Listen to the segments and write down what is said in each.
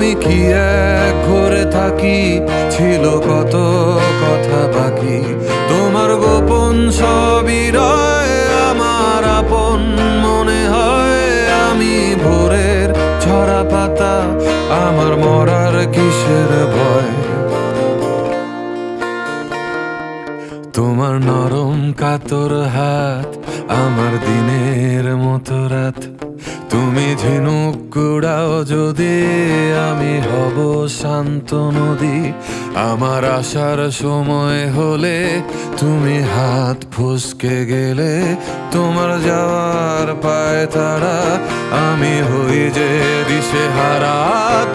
আমি কি এক ঘরে থাকি? ছিল কত কথা বাকি? তোমার গোপন সবই রয়, আমার আপন মনে হয়। আমি ভোরের ছড়া পাতা, আমার মরার কিসের ভয়? তোমার নরম কাতর হাত, আমার দিনের মতো রাত। তুমি ঝিনুক কুড়াও যদি আমি হব শান্ত নদী। আমার আসার সময় হলে তুমি হাত ফুসকে গেলে তোমার যাওয়ার পায় তারা। আমি হই যে দিশে হারা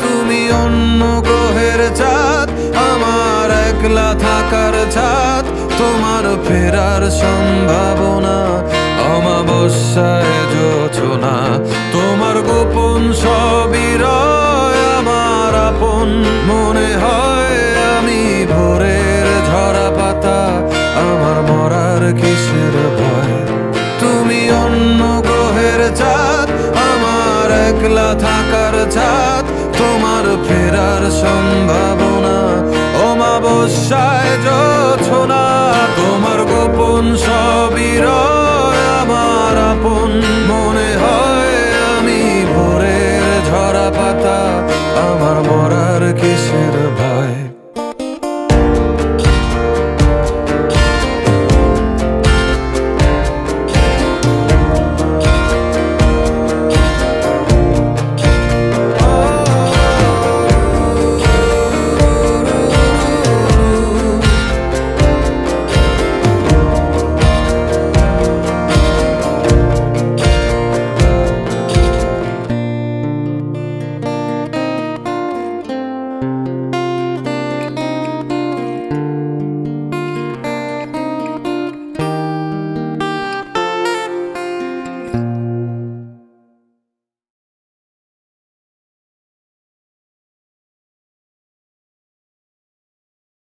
তুমি অন্য গ্রহের চাঁদ। আমার একলা থাকার ছাদ তোমার ফেরার সম্ভাবনা, অমাবস্যায় যোচনা। তোমার গোপন সবই আমার আপন। মনে হয় আমি ভোরের ঝরা পাতা আমার মরার কিসের ভয়। তুমি অন্য গ্রহের চাঁদ, আমার একলা থাকার ছাদ তোমার ফেরার সম্ভাবনা, অমাবস্যায় গোপন সবই আমার আপন মনে